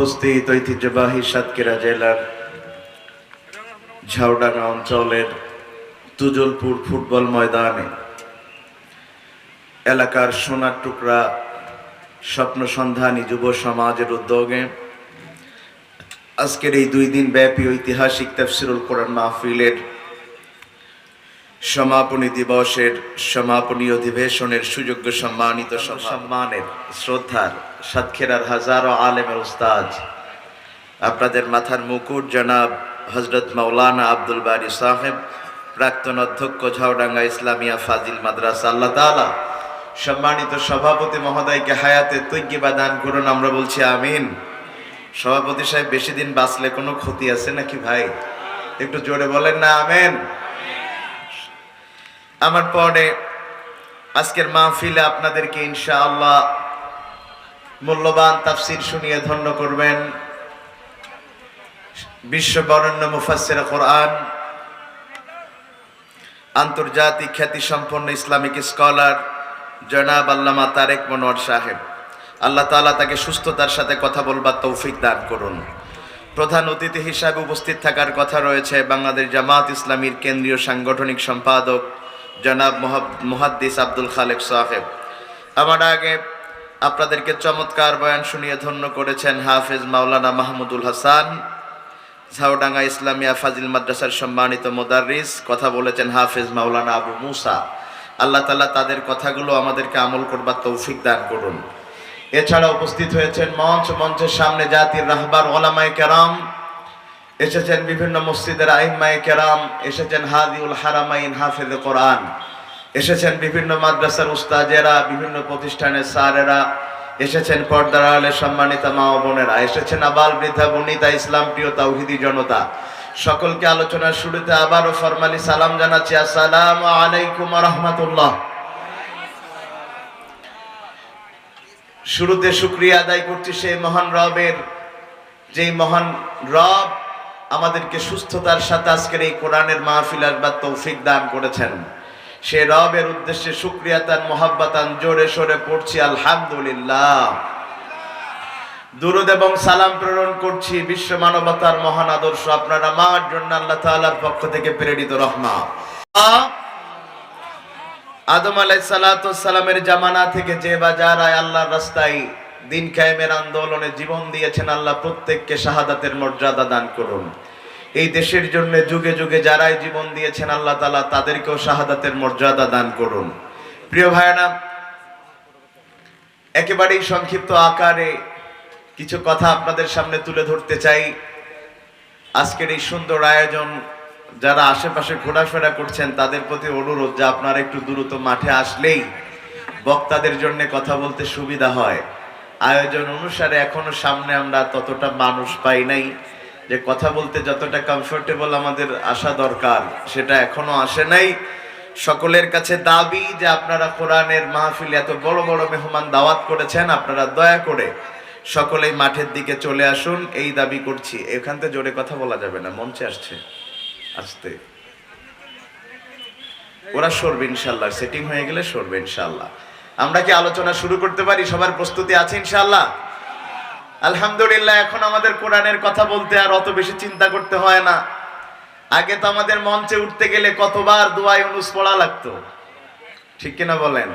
উপস্থিত ঐতিহ্যবাহী সাতক্ষীরা জেলার ঝাউডাঙ্গা অঞ্চলের তুজলপুর ফুটবল ময়দানে। এলাকার সোনার টুকরা স্বপ্ন সন্ধানী যুব সমাজের উদ্যোগে আজকের এই দুই দিন ব্যাপী ঐতিহাসিক তফসিরুল কোরআন মাহফিলের সমাপনী দিবসের সমাপনী অধিবেশনের সুযোগ্য সম্মানিত সম্মানের শ্রদ্ধার সাতক্ষীরার হাজারো আলেমের উস্তাজ আপনাদের মাথার মুকুট, জনাব হজরত মাওলানা আব্দুল বারি সাহেব, প্রাক্তন অধ্যক্ষ ঝাউডাঙ্গা ইসলামিয়া ফাজিল মাদ্রাসা, আল্লাহ তাআলা সম্মানিত সভাপতি মহোদয়কে হায়াতে তৈকিবা দান করুন, আমরা বলছি আমিন। সভাপতি সাহেব, বেশি দিন বাঁচলে কোনো ক্ষতি আছে নাকি ভাই? একটু জোরে বলেন না, আমেন। আমার পরে আজকের মাহফিলে আপনাদেরকে ইনশাআল্লাহ মূল্যবান তাফসির শুনিয়ে ধন্য করবেন। বিশ্ব বরণ্য মুফাসসির কোরআন, আন্তর্জাতিক খ্যাতি সম্পন্ন ইসলামিক স্কলার জনাব আল্লামা তারেক মনোয়ার সাহেব। আল্লাহ তাআলা তাকে সুস্থতার সাথে কথা বলবার তৌফিক দান করুন। প্রধান অতিথি হিসাবে উপস্থিত থাকার কথা রয়েছে বাংলাদেশ জামাত ইসলামীর কেন্দ্রীয় সাংগঠনিক সম্পাদক জনাব মুহাদ্দিস আব্দুল খালেক সাহেব। আমার আগে আপনাদেরকে চমৎকার বয়ান শুনিয়ে ধন্য করেছেন হাফেজ মাওলানা মাহমুদুল হাসান। ঝাউডাঙ্গা ইসলামিয়া ফাজিল মাদ্রাসার সম্মানিত মোদারিস কথা বলেছেন হাফেজ মাওলানা আবু মুসা। আল্লাহ তালা তাদের কথাগুলো আমাদেরকে আমল করবার তৌফিক দান করুন। এছাড়া উপস্থিত হয়েছেন মঞ্চ, মঞ্চের সামনে জাতির রাহবার ওলামাই কেরাম। এসেছেন বিভিন্ন মসজিদের আইমাই কেরাম, এসেছেন হাদিউল হারামাইন হাফেজ কোরআন, এসেছেন বিভিন্ন মাদ্রাসার উস্তাজেরা, বিভিন্ন প্রতিষ্ঠানের স্যারেরা, এসেছেন পর্দার আলে সম্মানিত মা বোনেরা, এসেছেন আবাল বৃদ্ধা, বনিতা, ইসলাম প্রিয় তাওহিদি জনতা। সকলকে আলোচনার শুরুতে আবারও ফরমালি সালাম জানাচ্ছি। আসসালামু আলাইকুম রহমতুল্লাহ। শুরুতে শুক্রিয়া আদায় করছি সেই মহান রবের, যেই মহান রব আমাদেরকে সুস্থতার সাথে আজকের এই কোরআনের মাহফিল আসবার তৌফিক দান করেছেন। সে রবের উদ্দেশ্যে শুক্রিয়া তান মোহাব্বাতান জোরে সোরে পড়ছি, আলহামদুলিল্লাহ। দুরুদ এবং সালাম প্রেরণ করছি বিশ্ব মানবতার মহান আদর্শ, আপনারা আমার জন্য আল্লাহ তাআলার পক্ষ থেকে প্রেরিত রহমা। আদম আলাই সালামের জামানা থেকে যে বা যারায় আল্লাহর রাস্তায় দিন কায়েমের আন্দোলনে জীবন দিয়েছেন আল্লাহ, প্রত্যেককে শাহাদাতের মর্যাদা দান করুন। এই দেশের জন্য যুগে যুগে যারাই জীবন দিয়েছেন আল্লাহ তালা তাদেরকেও শাহাদাতের মর্যাদা দান করুন। প্রিয় ভাইয়ানা একেবারেই সংক্ষিপ্ত আকারে কিছু কথা আপনাদের সামনে তুলে ধরতে চাই। আজকের এই সুন্দর আয়োজন, যারা আশেপাশে ঘোরাফেরা করছেন, তাদের প্রতি অনুরোধ যে আপনারা একটু দ্রুত মাঠে আসলেই বক্তাদের জন্য কথা বলতে সুবিধা হয়। আয়োজন অনুসারে এখনও সামনে আমরা ততটা মানুষ পাই নাই। যে কথা বলতে যতটা কমফোর্টেবল আমাদের আসা দরকার, সেটা এখনও আসে নাই। সকলের কাছে দাবি যে আপনারা কোরআনের মাহফিল এত বড় বড় মেহমান দাওয়াত করেছেন, আপনারা দয়া করে সকলেই মাঠের দিকে চলে আসুন, এই দাবি করছি। এখান থেকে জোরে কথা বলা যাবে না, মঞ্চে আসছে। আসতে। ওরা সরবে ইনশাল্লাহ, সেটিং হয়ে গেলে সরবে ইনশাল্লাহ। আমরা কি আলোচনা শুরু করতে পারি? সবার প্রস্তুতি আছে ইনশাল্লাহ আলহামদুলিল্লাহ, এখন আমাদের কোরআনের কথা বলতে আর অত বেশি চিন্তা করতে হয় না। আগে তো আমাদের মঞ্চে উঠতে গেলে কতবার দোয়াই অনুস পড়া লাগতো। ঠিক কিনা বলেন?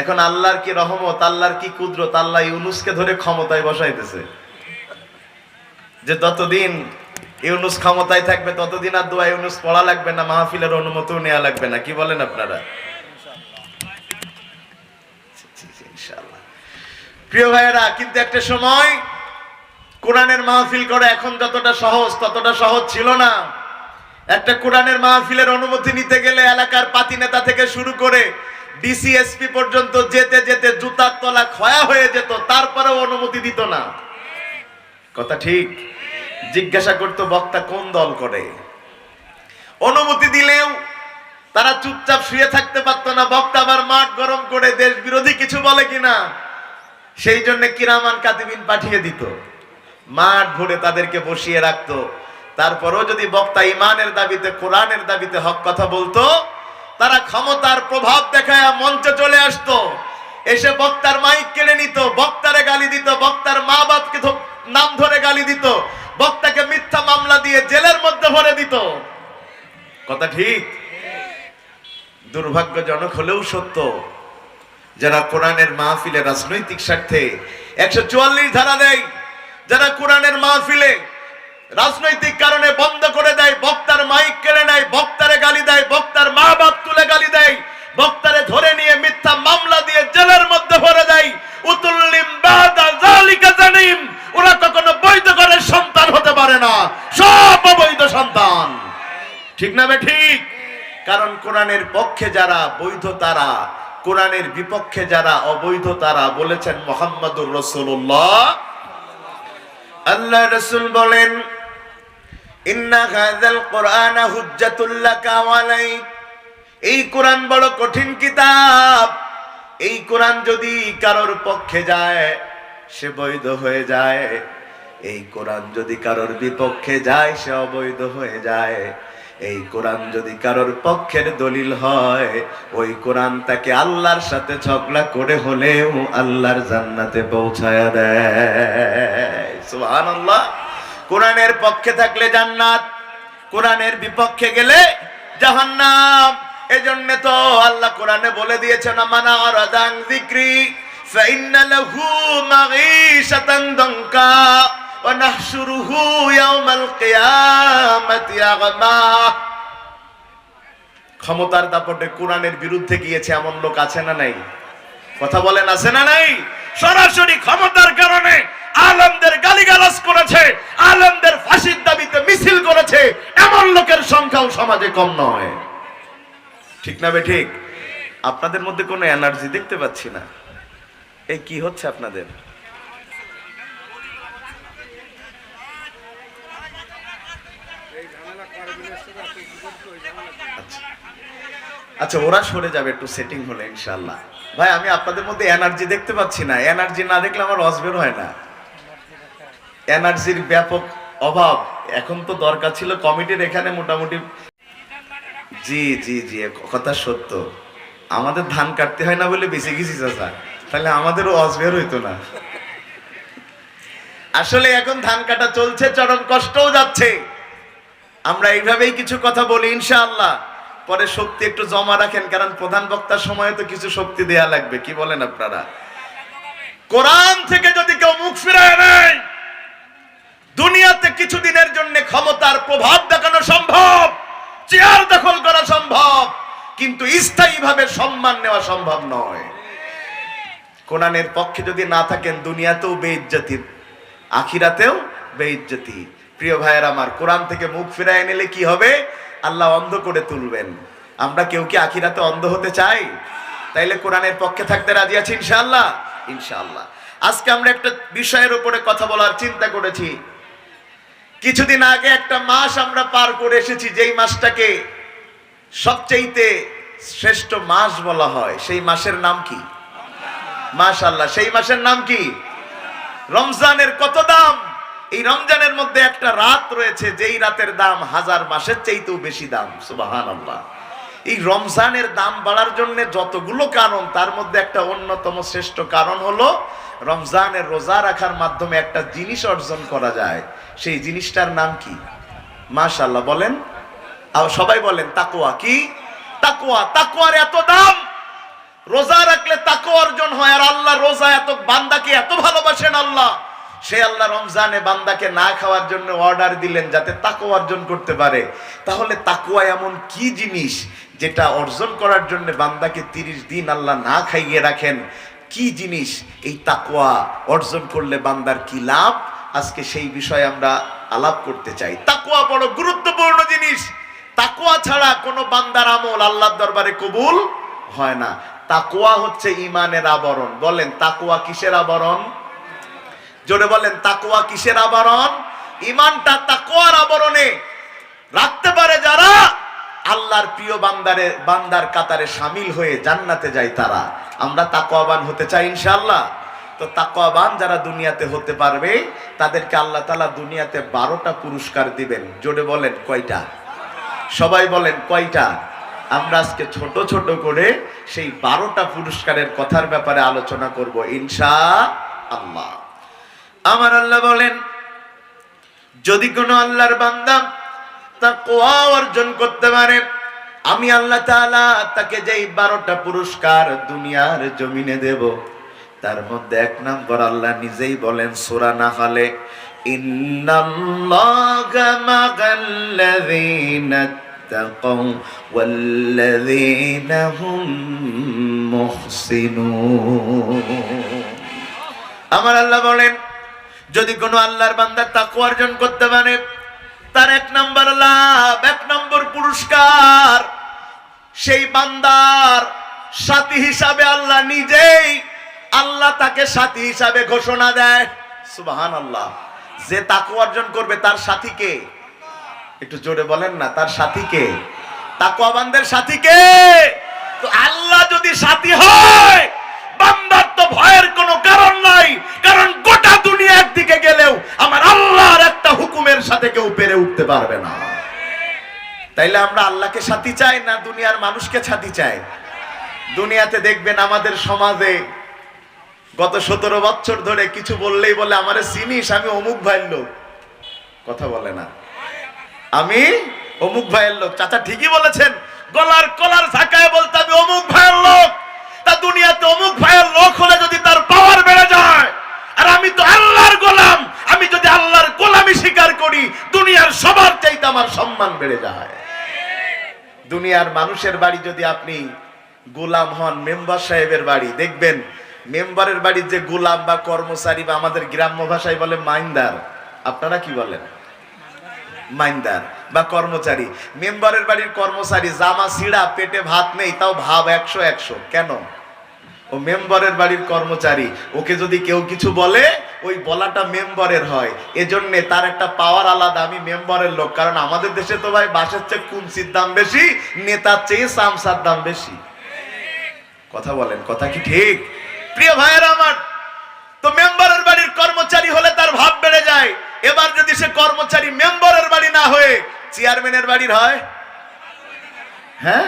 এখন আল্লাহর কি রহমত, আল্লাহর কি কুদরত, আল্লাহ ইউনুসকে ধরে ক্ষমতায় বসাইতেছে। যে ততদিন ইউনুস ক্ষমতায় থাকবে, ততদিন আর দোয়া ইউনুস পড়া লাগবে না, মাহফিলের অনুমতিও নেওয়া লাগবে না। কি বলেন আপনারা ইনশাআল্লাহ। প্রিয় ভাইয়েরা, কিন্তু একটা সময় কোরআনের মাহফিল করা এখন যতটা সহজ, ততটা সহজ ছিল না। একটা কোরআনের মাহফিলের অনুমতি নিতে গেলে এলাকার পাতি নেতা থেকে শুরু করে ডিসিএসপি পর্যন্ত যেতে যেতে জুতার তলা ক্ষয়া হয়ে যেত, তারপরেও অনুমতি দিত না। কথা ঠিক? জিজ্ঞাসা করতো, বক্তা কোন দল করে? অনুমতি দিলেও তারা চুপচাপ শুয়ে থাকতে পারতো না, বক্তা আবার মাঠ গরম করে দেশ বিরোধী কিছু বলে কিনা? সেই জন্য কিরামান কাতিবিন পাঠিয়ে দিত। মাঠ ভরে তাদেরকে বসিয়ে রাখতো। তারপরও যদি বক্তা ইমানের দাবিতে, কোরআনের দাবিতে হক কথা বলতো, তারা ক্ষমতার প্রভাব দেখায় মঞ্চে চলে আসতো। এসে বক্তার মাইক কেড়ে নিত, বক্তারে গালি দিত, বক্তার মা বাপকে নাম ধরে গালি দিত, বক্তাকে মিথ্যা মামলা দিয়ে জেলের মধ্যে ভরে দিত। কথা ঠিক? দুর্ভাগ্যজনক হলেও সত্য। যারা কোরআনের মাহফিলে রাজনৈতিক স্বার্থে একশো চুয়াল্লিশ ধারা দেয়, যারা কোরআনের মাহফিলে রাজনৈতিক কারণে বন্ধ করে দেয়, বক্তার মাইক কেড়ে নেয়, বক্তারে গালি দেয়, বক্তার মা বাপ তুলে গালি দেয়, বক্তারে ধরে নিয়ে মিথ্যা মামলা দিয়ে জেলের মধ্যে ভরে দেয়। উতুল্লিম বাদা জানিম, ওরা কখনো বৈধ করে সন্তান হতে পারে না, সব অবৈধ সন্তান। ঠিক না বে ঠিক? কারণ কোরআনের পক্ষে যারা বৈধ তারা কোরআনের বিপক্ষে যারা অবৈধ, তারা বলেছেন মোহাম্মদুর রসুল্লাহ আল্লাহ রসুল বলেন এই কোরআন বড় কঠিন কিতাব। এই কোরআন যদি কারোর পক্ষে যায়, সে বৈধ হয়ে যায়। এই কোরআন যদি কারোর বিপক্ষে যায়, সে অবৈধ হয়ে যায়। এই কোরআন যদি কারোর পক্ষের দলিল হয়, ওই কোরআন তাকে আল্লাহর সাথে ঝগড়া করে হলেও আল্লাহর জান্নাতে পৌঁছায় দেয়। সুবহানাল্লাহ। কোরআনের পক্ষে থাকলে জান্নাত, কোরআনের বিপক্ষে গেলে জাহান্নাম। এজন্য তো আল্লাহ কোরআনে বলে দিয়েছেন মানা আরাদান যিকরি ফাইন্না মাগীশাতান দঙ্কা। নাহশুরুহু ইয়াওমাল কিয়ামাতি আগমা ক্ষমতার দাপটে কোরআনের বিরুদ্ধে গিয়েছে এমন লোক আছে না নাই? কথা বলেন, আছে না নাই? সরাসরি ক্ষমতার কারণে আলমদের গালিগালাজ করেছে, আলমদের ফাঁসির দাবিতে মিছিল করেছে, এমন লোকের সংখ্যাও সমাজে কম নয়। ঠিক না বে ঠিক? আপনাদের মধ্যে কোনো এনার্জি দেখতে পাচ্ছি না। এই কি হচ্ছে আপনাদের? আচ্ছা ওরা সরে যাবে একটু সেটিং হলে ইনশাল্লাহ ভাই, আমি আপনাদের মধ্যে এনার্জি দেখতে পাচ্ছি না। এনার্জি না দেখলে আমার অসবের হয় না। এনার্জির ব্যাপক অভাব। এখন তো দরকার ছিল কমিটির এখানে মোটামুটি জি জি জি কথা সত্য। আমাদের ধান কাটতে হয় না বলে বেঁচে গেছি, চাচা। তাহলে আমাদেরও অসবের হইতো না। আসলে এখন ধান কাটা চলছে, চরম কষ্টও যাচ্ছে। আমরা এইভাবেই কিছু কথা বলি, ইনশাআল্লাহ। পরে শক্তি একটু জমা রাখেন, কারণ প্রধান বক্তার সময় তো কিছু শক্তি দেয়া লাগবে। কি বলেন আপনারা? কোরআন থেকে যদি কেউ মুখ ফিরায় নেয়, দুনিয়াতে কিছুদিনের জন্য ক্ষমতার প্রভাব দেখানো সম্ভব, চেয়ার দখল করা সম্ভব, কিন্তু স্থায়ীভাবে সম্মান নেওয়া সম্ভব নয়। কোরআনের পক্ষে যদি না থাকেন, দুনিয়াতেও বেইজ্জতি, আখিরাতেও বেইজ্জতি। প্রিয় ভাইয়ের আমার, কোরআন থেকে মুখ ফিরায় নিলে কি হবে? আল্লাহ অন্ধ করে তুলবেন। আমরা কেউ কি আখিরাতে অন্ধ হতে চাই? তাইলে কোরআনের পক্ষে থাকতে রাজি আছি ইনশাআল্লাহ? ইনশাআল্লাহ। আজকে আমরা একটা বিষয়ের উপরে কথা বলার চিন্তা করেছি। কিছুদিন আগে একটা মাস আমরা পার করে এসেছি, যেই মাসটাকে সবচেয়েতে শ্রেষ্ঠ মাস বলা হয়। সেই মাসের নাম কি? মাশাল্লাহ সেই মাসের নাম কি? রমজানের কত দাম? এই রমজানের মধ্যে একটা রাত রয়েছে, যেই রাতের দাম হাজার মাসের চাইতেও বেশি দাম। সুবাহান আল্লাহ এই রমজানের দাম বাড়ার জন্য যতগুলো কারণ, তার মধ্যে একটা অন্যতম শ্রেষ্ঠ কারণ হলো, রমজানের রোজা রাখার মাধ্যমে একটা জিনিস অর্জন করা যায়। সেই জিনিসটার নাম কি? মাশাল্লাহ বলেন। আর সবাই বলেন তাকুয়া কি? তাকোয়া তাকোয়ার এত দাম! রোজা রাখলে তাকু অর্জন হয়, আর আল্লাহ রোজা এত বান্দাকে এত ভালোবাসেন আল্লাহ। সে আল্লাহ রমজানে বান্দাকে না খাওয়ার জন্য অর্ডার দিলেন যাতে তাকু অর্জন করতে পারে। তাহলে তাকুয়া এমন কি জিনিস যেটা অর্জন করার জন্য বান্দাকে তিরিশ দিন আল্লাহ না খাইয়ে রাখেন? কি জিনিস? এই তাকুয়া অর্জন করলে বান্দার কি লাভ? আজকে সেই বিষয়ে আমরা আলাপ করতে চাই। তাকুয়া বড় গুরুত্বপূর্ণ জিনিস। তাকুয়া ছাড়া কোনো বান্দার আমল আল্লাহর দরবারে কবুল হয় না। তাকুয়া হচ্ছে ইমানের আবরণ। বলেন তাকুয়া কিসের আবরণ? জোরে বলেন তাকুয়া কিসের আবরণ? ইমানটা তাকুয়ার আবরণে। রাখতে পারে যারা আল্লাহর প্রিয় বান্দারে, বান্দার কাতারে সামিল হয়ে জান্নাতে যায় তারা। আমরা তাকুয়াবান হতে চাই ইনশাআল্লাহ। তো তাকুয়াবান যারা দুনিয়াতে হতে পারবে, তাদেরকে আল্লাহ তালা দুনিয়াতে বারোটা পুরস্কার দিবেন। জোরে বলেন, কয়টা? সবাই বলেন, কয়টা? আমরা আজকে ছোট ছোট করে সেই বারোটা পুরস্কারের কথার ব্যাপারে আলোচনা করব ইনশা আল্লাহ আমার আল্লাহ বলেন, যদি কোনো আল্লাহর বান্দা তা কোয়া অর্জন করতে পারে, আমি আল্লাহ তাআলা তাকে যেই বারোটা পুরস্কার দুনিয়ার জমিনে দেব, তার মধ্যে এক নম্বর আল্লাহ নিজেই বলেন সূরা হুম মুহসিনুন. আমার আল্লাহ বলেন যদি কোনো আল্লাহর বান্দা তাকু অর্জন করতে পারে, তার এক নম্বর লাভ, এক নম্বর পুরস্কার। সেই বান্দার সাথী হিসাবে আল্লাহ নিজেই আল্লাহ তাকে সাথী হিসাবে ঘোষণা দেয়। সুবাহান আল্লাহ যে তাকু অর্জন করবে তার সাথীকে একটু জোরে বলেন না, তার সাথীকে তাকুয়াবানদের সাথীকে তো আল্লাহ যদি সাথী হয়, বান্দার তো ভয়ের কোনো কারণ নাই, কারণ গোটা দুনিয়ার দিকে গেলেও আমার আল্লাহর হুকুমের সাথে কেউ পেরে উঠতে পারবে না। তাইলে আমরা আল্লাহকে সাথী চাই না দুনিয়ার মানুষকে সাথী চাই? দুনিয়াতে দেখবেন আমাদের সমাজে গত সতেরো বছর ধরে কিছু বললেই বলে, আমারে চিনিস, আমি অমুক ভাইয়ের লোক। কথা বলে না। আমি অমুক ভাইয়ের লোক। চাচা ঠিকই বলেছেন, গলার কলার ঝাঁকায় বলতে আমি অমুক ভাইয়ের লোক। তা দুনিয়াতে অমুক ভাইয়ের লোক হলে যদি তার পাওয়ার বেড়ে যায়, আর আমি তো আল্লাহর গোলাম আমি যদি আল্লাহর গোলামি স্বীকার করি, দুনিয়ার সবার চাইতে আমার সম্মান বেড়ে যায়। দুনিয়ার মানুষের বাড়ি যদি আপনি গোলাম হন, মেম্বার সাহেবের বাড়ি, দেখবেন মেম্বারের বাড়ির যে গোলাম বা কর্মচারী বা আমাদের গ্রাম্য ভাষায় বলে মাইন্দার। আপনারা কি বলেন? মাইন্দার বা কর্মচারী। মেম্বারের বাড়ির কর্মচারী জামা ছিঁড়া পেটে ভাত নেই, তাও ভাব একশো একশো। কেন? ও মেম্বারের বাড়ির কর্মচারী, ওকে যদি কেউ কিছু বলে, ওই বলাটা মেম্বারের হয়। এজন্য তার একটা পাওয়ার আলাদা, আমি মেম্বারের লোক। কারণ আমাদের দেশে তো ভাই বাসের চেয়ে কুমসির দাম বেশি, নেতার চেয়ে সামসার দাম বেশি। কথা বলেন, কথা কি ঠিক? প্রিয় ভাইয়েরা আমার, তো মেম্বারের বাড়ির কর্মচারী হলে তার ভাব বেড়ে যায়। এবার যদি সে কর্মচারী মেম্বারের বাড়ি না হয়ে চেয়ারম্যানের বাড়ির হয় হ্যাঁ?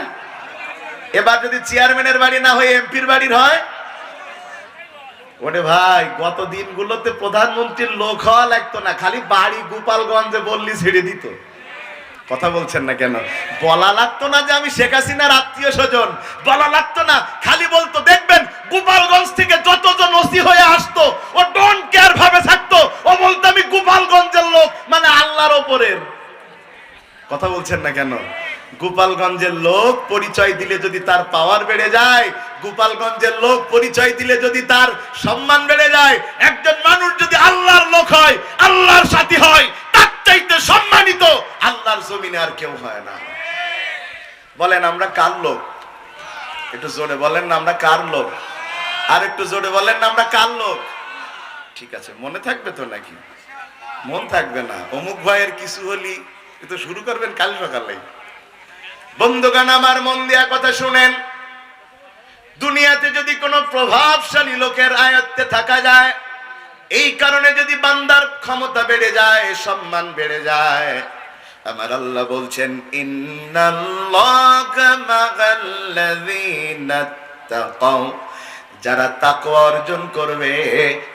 এবার যদি চেয়ারম্যানের বাড়ি না হয়ে এমপির বাড়ির হয়? ওরে ভাই, গত দিনগুলোতে প্রধানমন্ত্রীর লোক হওয়া লাগতো না, খালি বাড়ি গোপালগঞ্জে বললি ছেড়ে দিত। কথা বলছেন না কেন? বলা লাগতো না যে আমি শেখ হাসিনার আত্মীয় স্বজন, বলা লাগতো না, খালি বলতো, দেখবেন, গোপালগঞ্জ থেকে যতজন ওসি হয়ে আসতো, ও ডোন্ট কেয়ার ভাবে থাকতো, ও বলতো আমি গোপালগঞ্জের লোক মানে আল্লাহর ওপরের। কথা বলছেন না কেন? গোপালগঞ্জের লোক পরিচয় দিলে যদি তার পাওয়ার বেড়ে যায়, গোপালগঞ্জের লোক পরিচয় দিলে যদি তার সম্মান বেড়ে যায়, একজন মানুষ যদি আল্লাহর লোক হয়, আল্লাহর সাথী হয়, তার চাইতে সম্মানিত আল্লাহর জমিনে আর কেউ হয় না। বলেন, আমরা কার লোক? একটু জোরে বলেন না, আমরা কার লোক? আর একটু জোরে বলেন না, আমরা কার লোক? ঠিক আছে, মনে থাকবে তো নাকি? মন থাকবে না। অমুক ভাইয়ের কিছু হলি, এ তো শুরু করবেন কাল সকালে বন্ধুগান আমার মন দেয়া কথা শুনেন। দুনিয়াতে যদি কোনো প্রভাবশালী লোকের আয়ত্তে থাকা যায়, এই কারণে যদি বান্দার ক্ষমতা বেড়ে যায়, সম্মান বেড়ে যায়, আমার আল্লাহ বলছেন যারা তাকওয়া অর্জন করবে,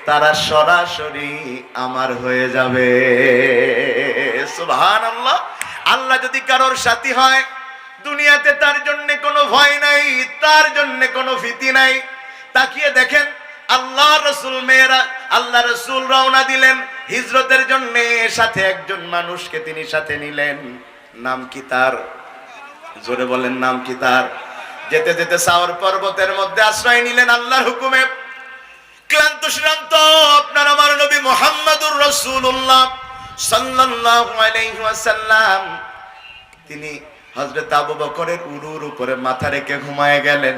তারা সরাসরি আমার হয়ে যাবে। সুবহানাল্লাহ। আল্লাহ যদি কারোর সাথী হয় দুনিয়াতে তার জন্য কোনো ভয় নাই, তার জন্য কোনো ভীতি নাই। তাকিয়ে দেখেন, আল্লাহ রসুল মেয়েরা, আল্লাহ রসুল রওনা দিলেন। হিজরতের জন্য সাথে একজন মানুষকে তিনি সাথে নিলেন। নাম কি তার? জোরে বলেন, নাম কি তার? যেতে যেতে সাওয়ার পর্বতের মধ্যে আশ্রয় নিলেন আল্লাহর হুকুমে। ক্লান্ত শ্রান্ত, আপনার আমার নবী মোহাম্মদুর রসুল্লাহ সাল্লাল্লাহু আলাইহি ওয়াসাল্লাম। তিনি হযরত আবু বকরের উরুর উপরে মাথা রেখে ঘুমায় গেলেন।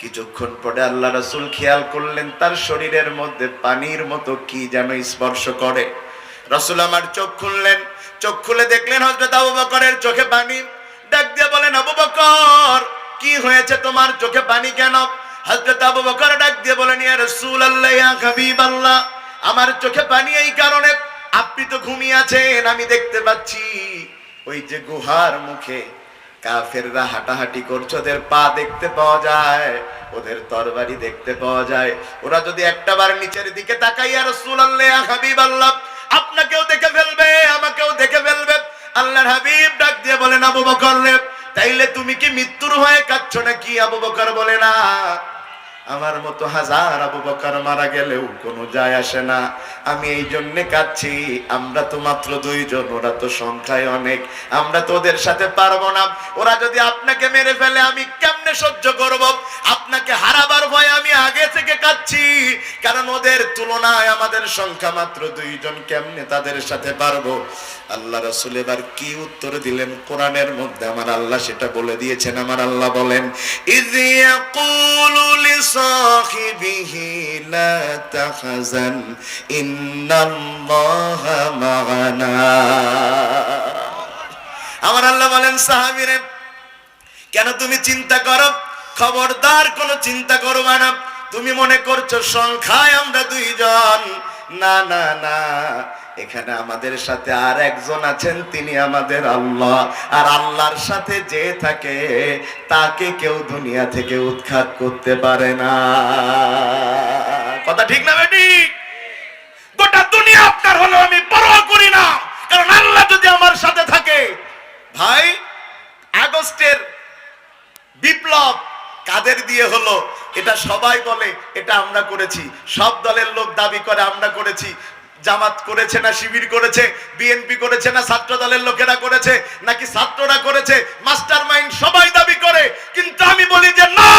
কিছুক্ষণ পরে আল্লাহ রাসূল খেয়াল করলেন, তার শরীরের মধ্যে পানির মতো কি যেন স্পর্শ করে। রাসূল আমার চোখ খুললেন, চোখ খুলে দেখলেন হযরত আবু বকরের চোখে পানি। ডাক দিয়ে বলেন, আবু বকর, কি হয়েছে তোমার চোখে পানি কেন? হযরত আবু বকর ডাক দিয়ে বলেন, ইয়া রাসূলুল্লাহ, ইয়া হাবিবাল্লাহ, আমার চোখে পানি এই কারণে আপনি তো ঘুমিয়ে আছেন, আমি দেখতে পাচ্ছি। ওই যে গুহার মুখে কাফেররা হাঁটাহাঁটি করছে, ওদের পা দেখতে পাওয়া যায়, ওদের তরবারি দেখতে পাওয়া যায়। ওরা যদি একটা বার নিচের দিকে তাকাই তাকাইয়া রাসূলুল্লাহ হাবিব আল্লাহ আপনাকেও দেখে ফেলবে, আমাকেও দেখে ফেলবে। আল্লাহর হাবিব ডাক দিয়ে বলেন, আবু বকর তাইলে তুমি কি মৃত্যুর হয়ে কাচ্ছ নাকি? আবু বকর বলে, না। আমার মতো হাজার আবু বকর মারা গেলেও কোনো যায় আসে না। আমি এই জন্য কাঁদছি, আমরা তো মাত্র দুইজন, ওরা তো সংখ্যায় অনেক। আমরা তো ওদের সাথে পারব না। ওরা যদি আপনাকে মেরে ফেলে, আমি কেমনে সহ্য করব? আপনাকে হারাবার ভয় আমি আগে থেকে কাঁদছি। কারণ ওদের তুলনায় আমাদের সংখ্যা মাত্র দুইজন, কেমনে তাদের সাথে পারব? আল্লাহ রসুল এবার কি উত্তর দিলেন? কোরআনের মধ্যে আমার আল্লাহ সেটা বলে দিয়েছেন। আমার আল্লাহ বলেন إذ يقول لصاحبه لا تحزن إن الله معنا আমার আল্লাহ বলেন সাহাবীরে কেন তুমি চিন্তা করো খবরদার কোনো চিন্তা করবা না তুমি মনে করছো সংখ্যায় আমরা দুইজন না না না এখানে আমাদের সাথে আর একজন আছেন তিনি আমাদের আল্লাহ। আর আল্লাহর সাথে যে থাকে, তাকে কেউ দুনিয়া থেকে উৎখাত করতে পারে না। কথা ঠিক না বেটি? গোটা দুনিয়া আপনার হলো আমি পরোয়া করি না। কারণ আল্লাহ যদি আমার সাথে থাকে, ভাই, আগস্টের বিপ্লব কাদের দিয়ে হলো? এটা সবাই বলে, এটা আমরা করেছি। সব দলের লোক দাবি করে, আমরা করেছি। জামাত করেছে না শিবির করেছে বিএনপি করেছে না ছাত্র দলের লোকেরা করেছে, নাকি ছাত্ররা করেছে, মাস্টার মাইন্ড সবাই দাবি করে, কিন্তু আমি বলি যে না!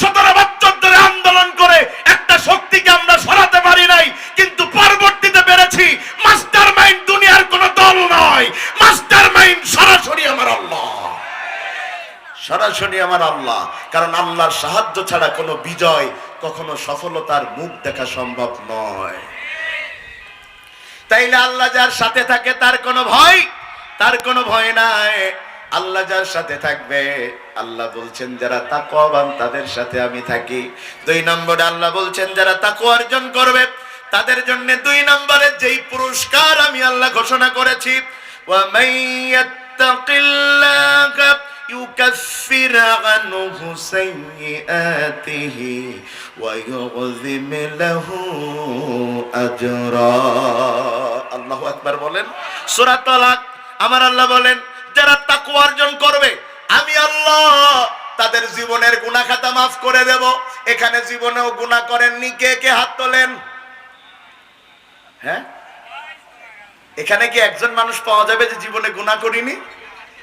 সতেরো বছর ধরে আন্দোলন করে একটা শক্তিকে আমরা সরাতে পারি নাই, কিন্তু পরবর্তীতে পেরেছি, মাস্টার মাইন্ড দুনিয়ার কোন দল নয়। মাস্টার মাইন্ড সরাসরি আমার আল্লাহ। সরাসরি আমার আল্লাহ, কারণ আল্লাহর সাহায্য ছাড়া কোনো বিজয়, কখনো সফলতার মুখ দেখা সম্ভব নয়। তাইলে আল্লাহ যার সাথে থাকে তার কোনো ভয়? তার কোনো ভয় নাই। আল্লাহ যার সাথে থাকবে, আল্লাহ বলছেন, যারা তাকওয়াবান, তাদের সাথে আমি থাকি। দুই নম্বরে, আল্লাহ বলছেন, যারা তাকওয়া অর্জন করবে, তাদের জন্য দুই নম্বরে যেই পুরস্কার আমি আল্লাহ ঘোষণা করেছি। ওয়া মাইয়াত্তাকিল্লাহ يكفر عنه سيئاته ويعظم له أجرا আল্লাহু আকবার বলেন সূরা তালাক আমার আল্লাহ বলেন যারা তাকওয়া অর্জন করবে আমি আল্লাহ তাদের জীবনের গুনাহ খাতা মাফ করে দেব এখানে জীবনেও গুনাহ করেননি কে কে হাত তোলেন হ্যাঁ এখানে কি একজন মানুষ পাওয়া যাবে যে জীবনে গুনাহ করিনি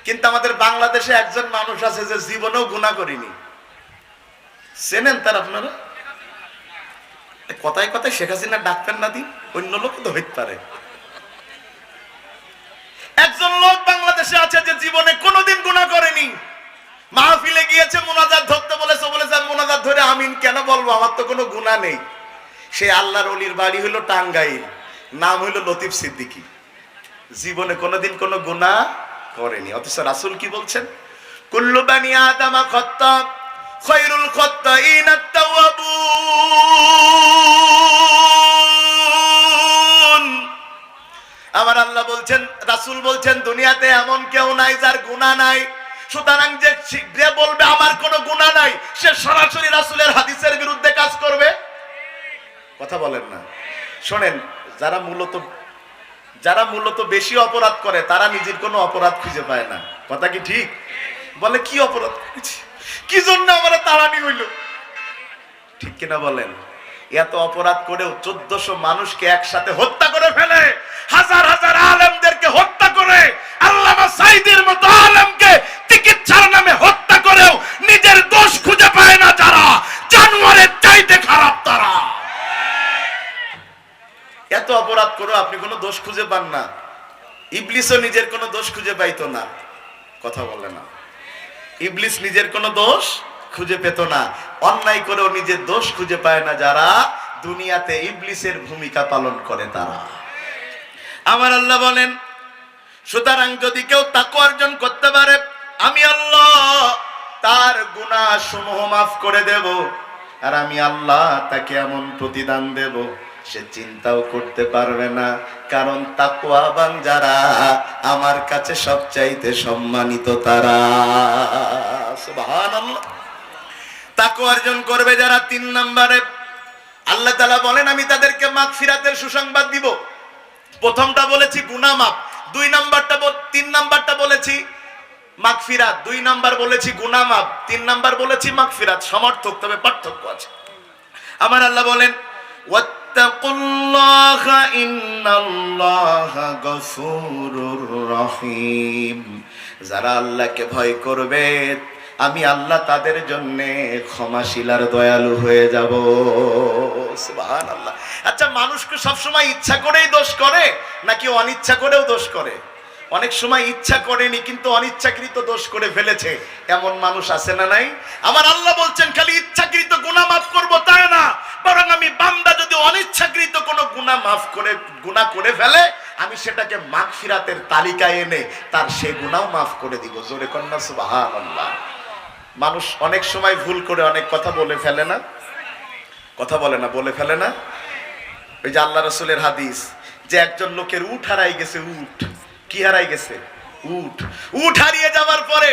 কিন্তু আমাদের বাংলাদেশে একজন মানুষ আছে যে জীবনেও গুণা করিনি। চেনেন তার আপনারা? কথায় কথায় শেখ হাসিনা ডাক্তার না দিন, অন্য লোক তো হইতে পারে। একজন লোক বাংলাদেশে আছে যে জীবনে কোনোদিন গুণা করেনি। মাহফিলে গিয়েছে, মোনাজাত ধরতে বলেছে বলেছে আমি মোনাজাত ধরে আমিন কেন বলব? আমার তো কোনো গুণা নেই। সে আল্লাহর অলির বাড়ি হলো টাঙ্গাইল, নাম হইল লতিফ সিদ্দিকী। জীবনে কোনোদিন কোনো গুণা করেনি। অথচ রাসুল কি বলছেন? কুল্লু বানি আদামা খত্তা, খৈরুল আত-তাওয়াবুন আমার আল্লাহ বলছেন, রাসূল বলছেন, দুনিয়াতে এমন কেউ নাই যার গুনাহ নাই। সুতরাং যে শীঘ্রে বলবে, আমার কোনো গুনাহ নাই, সে সরাসরি রাসূলের হাদিসের বিরুদ্ধে কাজ করবে? কথা বলেন না। শোনেন, যারা মূলত যারা মূলত বেশি অপরাধ করে, তারা নিজের কোনো অপরাধ খুঁজে পায় না। কথা কি ঠিক? বলে, কি অপরাধ করেছি? কি জন্য আমার তাড়ানি হইল? ঠিক কিনা বলেন? এত অপরাধ করেও চোদ্দশো মানুষকে একসাথে হত্যা করে ফেলে, হাজার হাজার আলেমদেরকে হত্যা করে, আল্লামা সাইদের মতো আলেমকে চিকিৎসার নামে হত্যা করেও নিজের দোষ খুঁজে পায় না যারা। জানোয়ারের চাইতে খারাপ তারা। এত অপরাধ করো, আপনি কোনো দোষ খুঁজে পান না। ইবলিসও নিজের কোনো দোষ খুঁজে পাইতো না। কথা বলে না। ইবলিস নিজের কোনো দোষ খুঁজে পেত না। অন্যায় করেও নিজের দোষ খুঁজে পায় না যারা দুনিয়াতে ইবলিসের ভূমিকা পালন করে তারা। আমার আল্লাহ বলেন, সুতরাং যদি কেউ তাকু অর্জন করতে পারে, আমি আল্লাহ তার গুনাহ সমূহ মাফ করে দেব, আর আমি আল্লাহ তাকে এমন প্রতিদান দেব। সে চিন্তাও করতে পারবে না। কারণ তাকুয়াবান যারা, আমার কাছে সবচাইতে সম্মানিত তারা। তাকু অর্জন করবে যারা তিন নম্বরে। আল্লাহ তালা বলেন, আমি তাদেরকে মাগফিরাতের সুসংবাদ দিব। প্রথমটা বলেছি গুনামাপ দুই নাম্বারটা তিন নাম্বারটা বলেছি মাগফিরাত দুই নাম্বার বলেছি গুনামাপ তিন নাম্বার বলেছি মাগফিরাত সমর্থক, তবে পার্থক্য আছে। আমার আল্লাহ বলেন ওয়াত্তাকুল্লাহ ইন্নাল্লাহ গফুরুর রহিম। যারা আল্লাহকে ভয় করবে, আমি আল্লাহ তাদের জন্য ক্ষমাশীল আর দয়ালু হয়ে যাব। সুবহানাল্লাহ। আচ্ছা মানুষকে সবসময় ইচ্ছা করেই দোষ করে, নাকি অনিচ্ছা করেও দোষ করে? অনেক সময় ইচ্ছা করেনি, কিন্তু অনিচ্ছাকৃত দোষ করে ফেলেছে। এমন মানুষ আছে না নাই? আমার আল্লাহ বলছেন, খালি ইচ্ছাকৃত গুনাহ মাফ করব তাই না বরং আমি বান্দা যদি অনিচ্ছাকৃত কোনো গুনাহ মাফ করে, গুনাহ করে ফেলে, আমি সেটাকে মাগফিরাতের তালিকায় এনে তার সে গুনাও মাফ করে দিব। জোরে কন্যা, সুবহানাল্লাহ। মানুষ অনেক সময় ভুল করে, অনেক কথা বলে ফেলে না? কথা বলে না, বলে ফেলে না? ওই যে আল্লাহ রসুলের হাদিস, যে একজন লোকের উঠ হারাই গেছে, উঠ। কি হারাই গেছে? উঠ। উঠ হারিয়ে যাওয়ার পরে,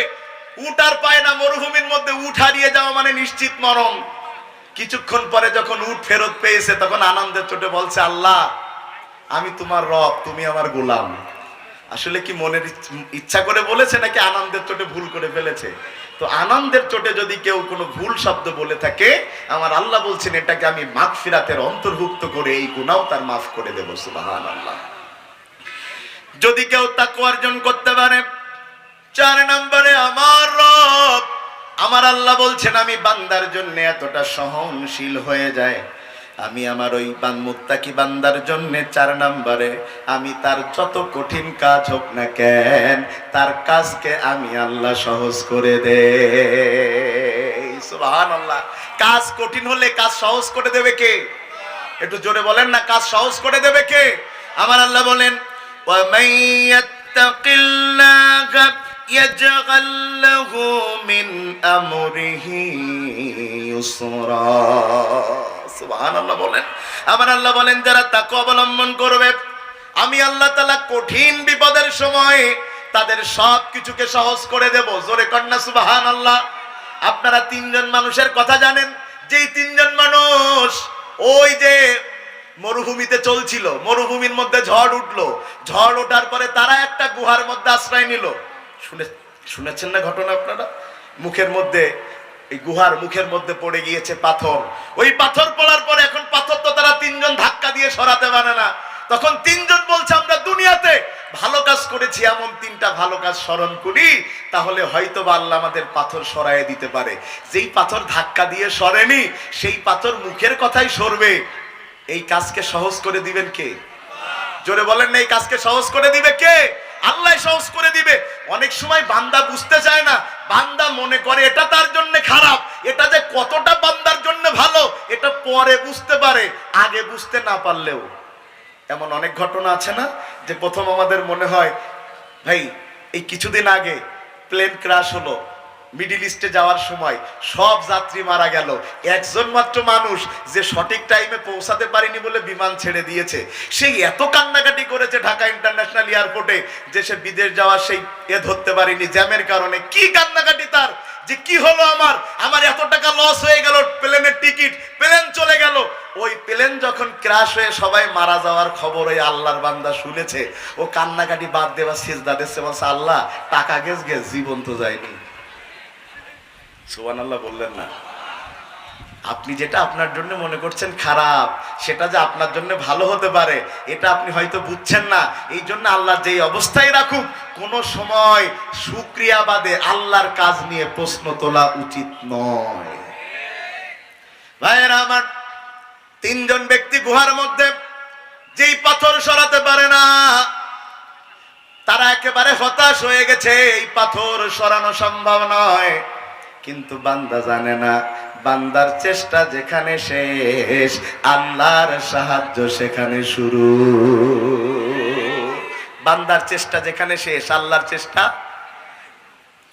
উঠ আর পায় না, মরুভূমির মধ্যে উঠ হারিয়ে যাওয়া মানে নিশ্চিত মরণ কিছুক্ষণ পরে যখন উঠ ফেরত পেয়েছে, তখন আনন্দের চোটে বলছে, আল্লাহ, আমি তোমার রব, তুমি আমার গোলাম। আসলে কি মনের ইচ্ছা করে বলেছে নাকি আনন্দের চোটে ভুল করে ফেলেছে? তো আনন্দের চোটে যদি কেউ কোনো ভুল শব্দ বলে থাকে, আমার আল্লাহ বলছেন, এটাকে আমি মাফ ফিরাতের অন্তর্ভুক্ত করে এই গুণাও তার মাফ করে দেবো। সুবাহান আল্লাহ যদি কেউ তাকে অর্জন করতে পারে, চার নম্বরে, আমার আমার আল্লাহ বলছেন, আমি বান্দার জন্য এতটা সহনশীল হয়ে যায় আমি আমার ওই বান মুক্তাকি বান্দার জন্যে? চার নাম্বারে, আমি তার যত কঠিন কাজ হোক না কেন, তার কাজকে আমি আল্লাহ সহজ করে দে। সুবাহান আল্লাহ কাজ কঠিন হলে কাজ সহজ করে দেবে কে? একটু জোরে বলেন না, কাজ সহজ করে দেবে কে? আমার আল্লাহ বলেন, ওয়া মাইয়াত্তাকিল্লাহ يجعل له من امره يسرا সুবহানাল্লাহ বলেন আমার আল্লাহ বলেন যারা তাকে অবলম্বন করবে আমি আল্লাহ তাআলা কঠিন বিপদের সময় তাদের সব কিছুকে সহজ করে দেব জোরে কন্যা সুবহানাল্লাহ আপনারা তিনজন মানুষের কথা জানেন যেই তিনজন মানুষ ওই যে মরুভূমিতে চলছিল মরুভূমির মধ্যে ঝড় উঠলো ঝড় ওঠার পরে তারা একটা গুহার মধ্যে আশ্রয় নিল শুনে শুনেছেন না ঘটনা আপনারা? মুখের মধ্যে, এই গুহার মুখের মধ্যে পড়ে গিয়েছে পাথর। ওই পাথর পড়ার পরে এখন পাথর তো তারা তিনজন ধাক্কা দিয়ে সরাতে পারে না। তখন তিনজন বলছে, আমরা দুনিয়াতে ভালো কাজ করেছি, এমন তিনটা ভালো কাজ স্মরণ করি, তাহলে হয়তো বা আল্লাহ আমাদের পাথর সরায় দিতে পারে। যেই পাথর ধাক্কা দিয়ে সরেনি, সেই পাথর মুখের কথাই সরবে। এই কাজকে সহজ করে দিবেন কে? জোরে বলেন না, এই কাজকে সহজ করে দিবে কে? আল্লাহ সহজ করে দিবে। অনেক সময় বান্দা বুঝতে চায় না, বান্দা মনে করে এটা তার জন্য খারাপ, এটা যে কতটা বান্দার জন্য ভালো, এটা পরে বুঝতে পারে, আগে বুঝতে না পারলেও। এমন অনেক ঘটনা আছে না, যে প্রথম আমাদের মনে হয়, ভাই, এই কিছুদিন আগে প্লেন ক্রাশ হলো। মিডিল ইস্টে যাওয়ার সময় সব যাত্রী মারা গেল। একজন মাত্র মানুষ যে সঠিক টাইমে পৌঁছাতে পারেনি বলে বিমান ছেড়ে দিয়েছে। সেই এত কান্নাকাটি করেছে ঢাকা ইন্টারন্যাশনাল এয়ারপোর্টে যে সে বিদেশ যাওয়ার সেই এ ধরতে পারেনি। জ্যামের কারণে কি কান্নাকাটি তার? যে কি হলো আমার? আমার এত টাকা লস হয়ে গেল, প্লেনের টিকিট, প্লেন চলে গেল। ওই প্লেন যখন ক্রাশ হয়ে সবাই মারা যাওয়ার খবর ওই আল্লাহর বান্দা শুনেছে। ও কান্নাকাটি বাদ দেওয়া সিজদা দিচ্ছে বলছে, আল্লাহ, টাকা গেছ গেছ জীবন তো যায়নি। সুবান আল্লাহ বললেন না। আপনি যেটা আপনার জন্য মনে করছেন খারাপ, সেটা যে আপনার জন্য ভালো হতে পারে, এটা আপনি হয়তো বুঝছেন না। এই জন্য আল্লাহ যেই অবস্থায় রাখুক, কোন সময় সুক্রিয়া বাদে আল্লাহর কাজ নিয়ে প্রশ্ন তোলা উচিত নয়। ভাইয়েরা আমার, তিনজন ব্যক্তি গুহার মধ্যে যেই পাথর সরাতে পারে না, তারা একেবারে হতাশ হয়ে গেছে, এই পাথর সরানো সম্ভব নয়। কিন্তু বান্দা জানে না। বান্দার চেষ্টা যেখানে শেষ, আল্লাহর সাহায্য সেখানে শুরু। বান্দার চেষ্টা যেখানে শেষ, আল্লাহর চেষ্টা।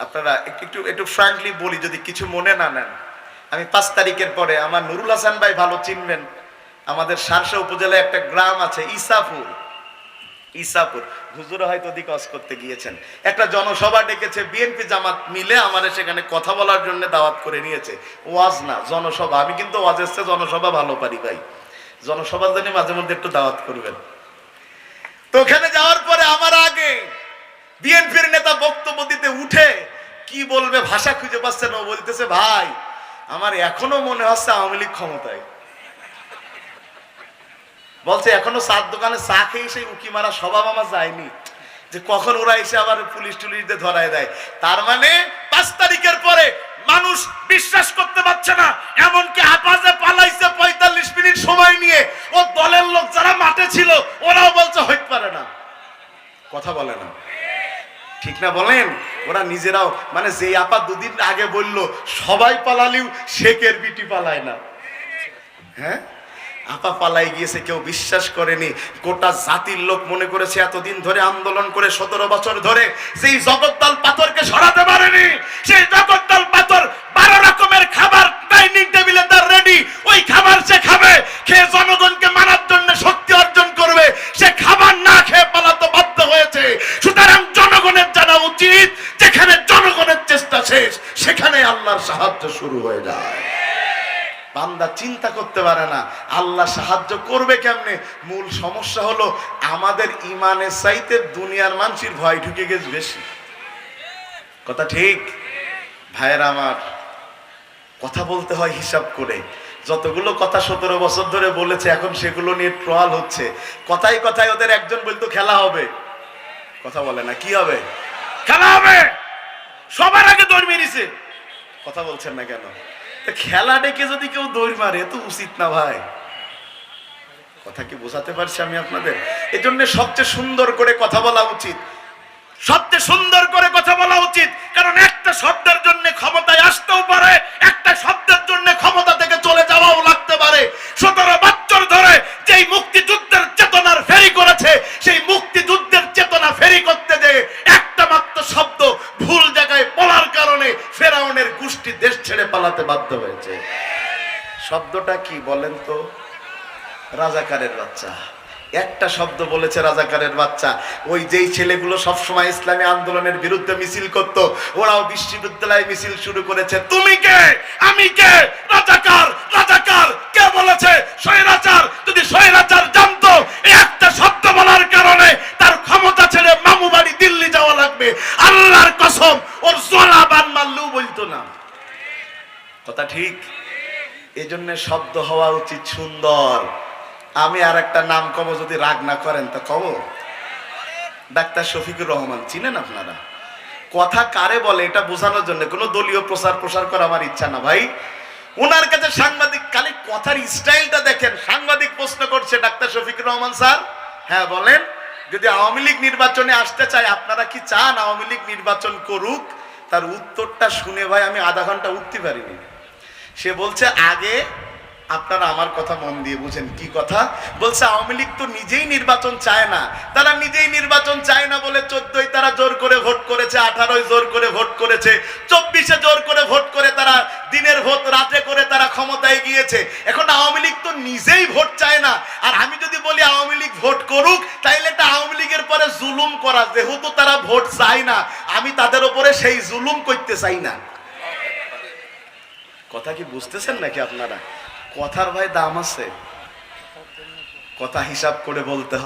আপনারা একটু একটু ফ্রাঙ্কলি বলি, যদি কিছু মনে না নেন। আমি পাঁচ তারিখের পরে আমার নুরুল হাসান ভাই ভালো চিনবেন। আমাদের সারসা উপজেলায় একটা গ্রাম আছে ইসাপুর ইসাপুর হুজুরা হয়তো ওদিকে অজ করতে গিয়েছেন। একটা জনসভা ডেকেছে বিএনপি জামাত মিলে আমাদের সেখানে কথা বলার জন্য দাওয়াত করে নিয়েছে। ওয়াজ না, জনসভা। আমি কিন্তু ওয়াজ এসছে, জনসভা ভালো পারি ভাই। জনসভার জন্য মাঝে মধ্যে একটু দাওয়াত করবেন। তো ওখানে যাওয়ার পরে আমার আগে বিএনপির নেতা বক্তব্য দিতে উঠে কি বলবে, ভাষা খুঁজে পাচ্ছে না। বলতেছে, ভাই, আমার এখনও মনে হচ্ছে আওয়ামী লীগ ক্ষমতায়। বলছে, এখনও চার দোকানে চা খেয়ে সেই উকি মারা স্বভাব আমার যায়নি যে কখন ওরা এসে আবার পুলিশ টুলিশ দিয়ে ধরায় দেয়। তার মানে পাঁচ তারিখের পরে মানুষ বিশ্বাস করতে পারছে না। এমনকি আপাজে পালাইছে পঁয়তাল্লিশ মিনিট সময় নিয়ে। ও দলের লোক যারা মাঠে ছিল, ওরাও বলছে, হইতে পারে না। কথা বলে না। ঠিক না বলেন? ওরা নিজেরাও মানে যে আপা দুদিন আগে বলল, সবাই পালালিও শেখের বিটি পালায় না। হ্যাঁ? আপা পালাই গিয়েছে, কেউ বিশ্বাস করেনি। গোটা জাতির লোক মনে করেছে এতদিন ধরে আন্দোলন করে সতেরো বছর ধরে সেই জগদ্দল পাথরকে সরাতে পারেনি, সেই জগদ্দল পাথর বারো রকমের খাবার ডাইনিং টেবিলে তার রেডি ওই খাবার সে খাবে, খেয়ে জনগণকে মানার জন্য শক্তি অর্জন করবে। সে খাবার না খেয়ে পালাতে বাধ্য হয়েছে। সুতরাং জনগণের জানা উচিত, যেখানে জনগণের চেষ্টা শেষ, সেখানে আল্লাহর সাহায্য শুরু হয়ে যায়। বান্দা চিন্তা করতে পারে না। আল্লাহ সাহায্য করবে কেমনে? মূল সমস্যা হলো, আমাদের ইমানের চাইতে দুনিয়ার মানুষের ভয় ঢুকে গেছে বেশি। কথা ঠিক? ভাইয়ের আমার, কথা বলতে হয় হিসাব করে। যতগুলো কথা সতেরো বছর ধরে বলেছে, এখন সেগুলো নিয়ে ট্রল হচ্ছে। কথাই কথায় ওদের একজন বলতো, খেলা হবে। কথা বলে না, কি হবে? খেলা হবে। সবার আগে দৌড় মেরিছে। কথা বলছেন না কেন? খেলা ডেকে যদি কেউ দৌড় মারে তো উচিত না ভাই। কথা কি বোঝাতে পারছি আমি আপনাদের? এজন্য সবচেয়ে সুন্দর করে কথা বলা উচিত। সবচেয়ে সুন্দর করে কথা বলা উচিত। কারণ একটা শব্দের জন্য ক্ষমতায় আসতেও পারে, একটা শব্দের জন্য ক্ষমতা থেকে চলে যাওয়াও লাগতে পারে। সতেরো শব্দটা কি বলেন তো? রাজাকারের বাচ্চা। একটা শব্দ বলেছে রাজাকারের বাচ্চা। ওই যেই ছেলেগুলো সবসময় ইসলামী আন্দোলনের বিরুদ্ধে মিছিল করত, ওরাও বিশ্ববিদ্যালয়ে মিছিল শুরু করেছে। তুমি কে? আমি কে? রাজাকার রাজাকার। কে বলেছে? স্বৈরাচার। যদি স্বৈরাচার জানতো একটা শব্দ বলার কারণে তার ক্ষমতা ছেড়ে মামু বাড়ি দিল্লি যাওয়া লাগবে। আল্লাহর কসম, ওর জোলা বান মারলেও বলতো না। কথা ঠিক? এজন্য শব্দ হওয়া উচিত সুন্দর। আমি আর একটা নাম কব, যদি রাগ না করেন তা কব। ডাক্তার শফিকুর রহমান, চিনেন আপনারা? কথা কারে বলে, এটা বোঝানোর জন্য। কোনো দলীয় প্রচার প্রসার করা আমার ইচ্ছা না, ভাই। ওনার কাছে সাংবাদিক, খালি কথার স্টাইলটা দেখেন। সাংবাদিক প্রশ্ন করছে, ডাক্তার শফিকুর রহমান স্যার। হ্যাঁ বলেন। যদি আওয়ামী লীগ নির্বাচনে আসতে চায়, আপনারা কি চান আওয়ামী লীগ নির্বাচন করুক? তার উত্তরটা শুনে, ভাই, আমি আধা ঘণ্টা উঠতে পারিনি। সে বলছে, আগে আপনারা আমার কথা মন দিয়ে বুঝেন, কি কথা? বলছে, আওয়ামী লীগ তো নিজেই নির্বাচন চায় না। তারা নিজেই নির্বাচন চায় না বলে চোদ্দই তারা জোর করে ভোট করেছে, আঠারোই জোর করে ভোট করেছে, চব্বিশে জোর করে ভোট করে তারা দিনের ভোট রাতে করে তারা ক্ষমতায় গিয়েছে। এখন আওয়ামী লীগ তো নিজেই ভোট চায় না। আর আমি যদি বলি আওয়ামী লীগ ভোট করুক, তাইলে এটা আওয়ামী লীগের পরে জুলুম করা, যেহেতু তারা ভোট চায় না, আমি তাদের উপরে সেই জুলুম করতে চাই না। কথা কি বুঝতেছেন নাকি আপনারা? কথার ভাই দাম আছে। কথা হিসাব করে বলতে হবে।